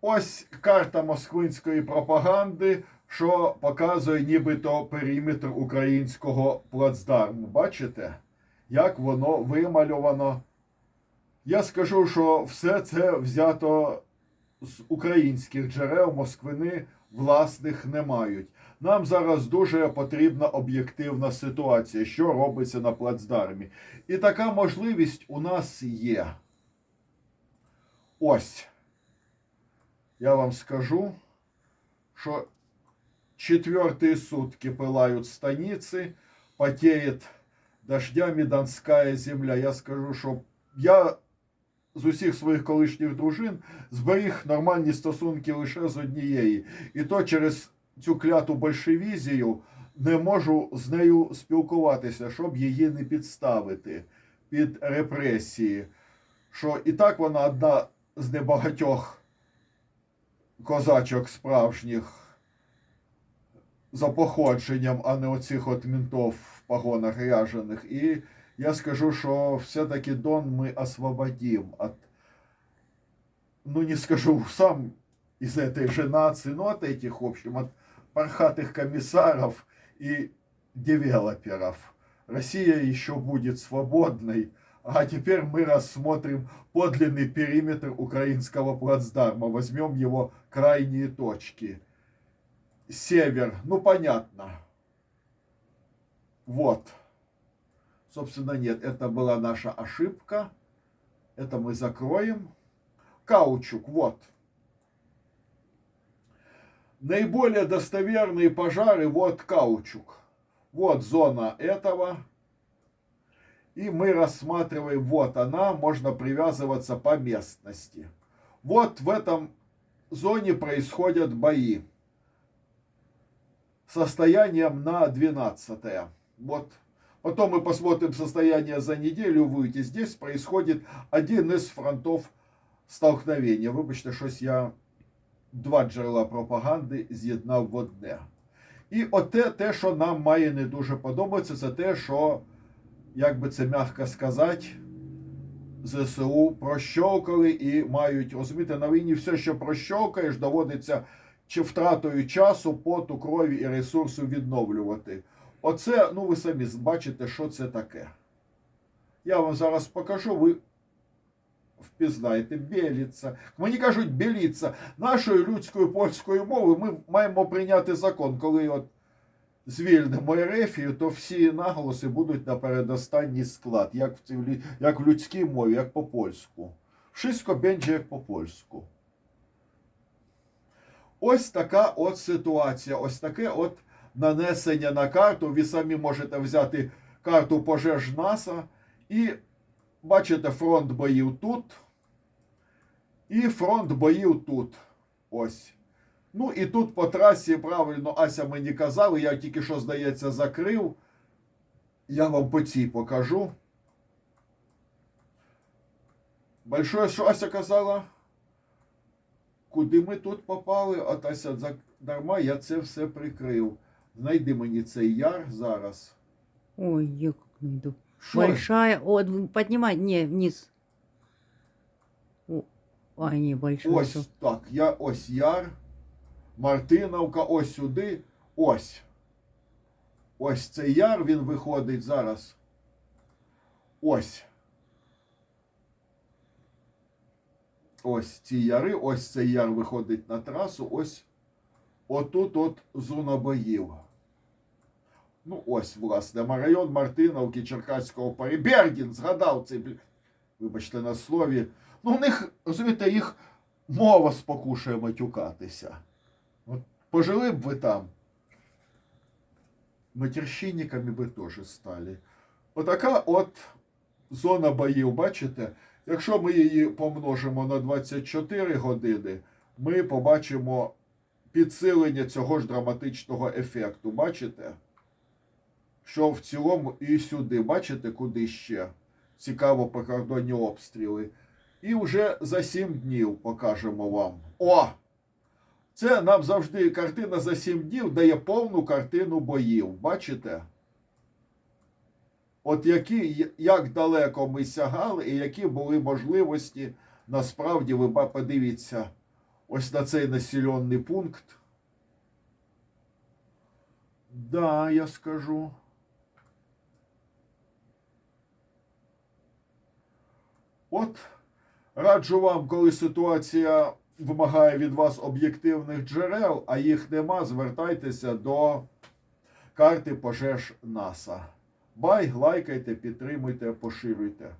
Ось карта москвинської пропаганди, що показує нібито периметр українського плацдарму. Бачите, як воно вимальовано. Я скажу, що все це взято з українських джерел Москвини власних не мають. Нам зараз дуже потрібна об'єктивна ситуація, що робиться на плацдармі. І така можливість у нас є. Ось Я вам скажу, что четвертые сутки пылают станицы, потеет дождями Донская земля. Я скажу, що я з усіх своїх колишніх дружин зберіг нормальні стосунки лише з однієї. І то через цю кляту большевізію не можу з нею спілкуватися, щоб її не підставити під репресії. Що і так вона одна з небагатьох козачок справжніх за походженням, а не оцих от ментов в погонах ряжених. І я скажу, що все-таки Дон мы освободим от, ну не скажу сам из этой же нации, но от этих, в общем, от пархатых комиссаров и девелоперов. Россия еще будет свободной, а теперь мы рассмотрим подлинный периметр украинского плацдарма. Возьмем его крайние точки. Север, ну понятно. Вот. Собственно, нет, это была наша ошибка. Это мы закроем. Каучук, вот. Наиболее достоверные пожары, вот каучук. Вот зона этого. И мы рассматриваем, вот она, можно привязываться по местности. Вот в этом зоне происходят бои. Состоянием на 12 Вот. Потом мы посмотрим состояние за неделю, выйти. Здесь происходит один из фронтов столкновения. Вибачте, щось я два джерела пропаганди з'єднав в одне. І оте, те, що нам має не дуже подобатися, це те, що, як би це м'яко сказати, ЗСУ прощовкали і мають розуміти на війні все, що прощовкаєш, доводиться чи втратою часу, поту, крові і ресурсу відновлювати. Оце, ну ви самі бачите, що це таке. Я вам зараз покажу, ви впізнаєте, біліться. Мені кажуть, біліться. Нашою людською польською мовою ми маємо прийняти закон, коли от звільнимо Ерефію, то всі наголоси будуть на передостанній склад, як в, цивілі... як в людській мові, як по польську. Wszystko będzie як по польську. Ось така от ситуація, ось таке от нанесення на карту. Ви самі можете взяти карту пожеж НАСА і бачите фронт боїв тут. І фронт боїв тут. Ось. Ну і тут по трасі, правильно, Ася мені казали, я тільки що, здається, закрив. Я вам по цій покажу. Большое, що Ася казала? Куди ми тут попали? От Ася дарма, я це все прикрив. Знайди мені цей яр зараз. Ой, я как найду. Що? Большая. О, д- поднимай. Не, вниз. О, а, не, большая. Ось так. Я ось яр, Мартиновка, ось сюди. Ось. Ось цей яр, він виходить зараз. Ось. Ось ці яри, ось цей яр виходить на трасу, ось отут от зона боїв. Ну, ось, власне, район Мартиновки, Черкаського парі. Бергін згадав цей, вибачте на слові. Ну, у них, розумієте, їх мова спокушує матюкатися. От пожили б ви там. Матерщинниками би теж стали. Отака от зона боїв, бачите? Якщо ми її помножимо на 24 години, ми побачимо підсилення цього ж драматичного ефекту. Бачите? Що в цілому і сюди, бачите, куди ще? Цікаво прикордонні обстріли. І вже за 7 днів покажемо вам. О! Це нам завжди картина за 7 днів дає повну картину боїв. Бачите? От які, як далеко ми сягали, і які були можливості, насправді, ви подивіться, ось на цей населений пункт. Да, я скажу. От раджу вам, коли ситуація вимагає від вас об'єктивних джерел, а їх нема, звертайтеся до карти пожеж НАСА. Бай, лайкайте, підтримуйте, поширюйте.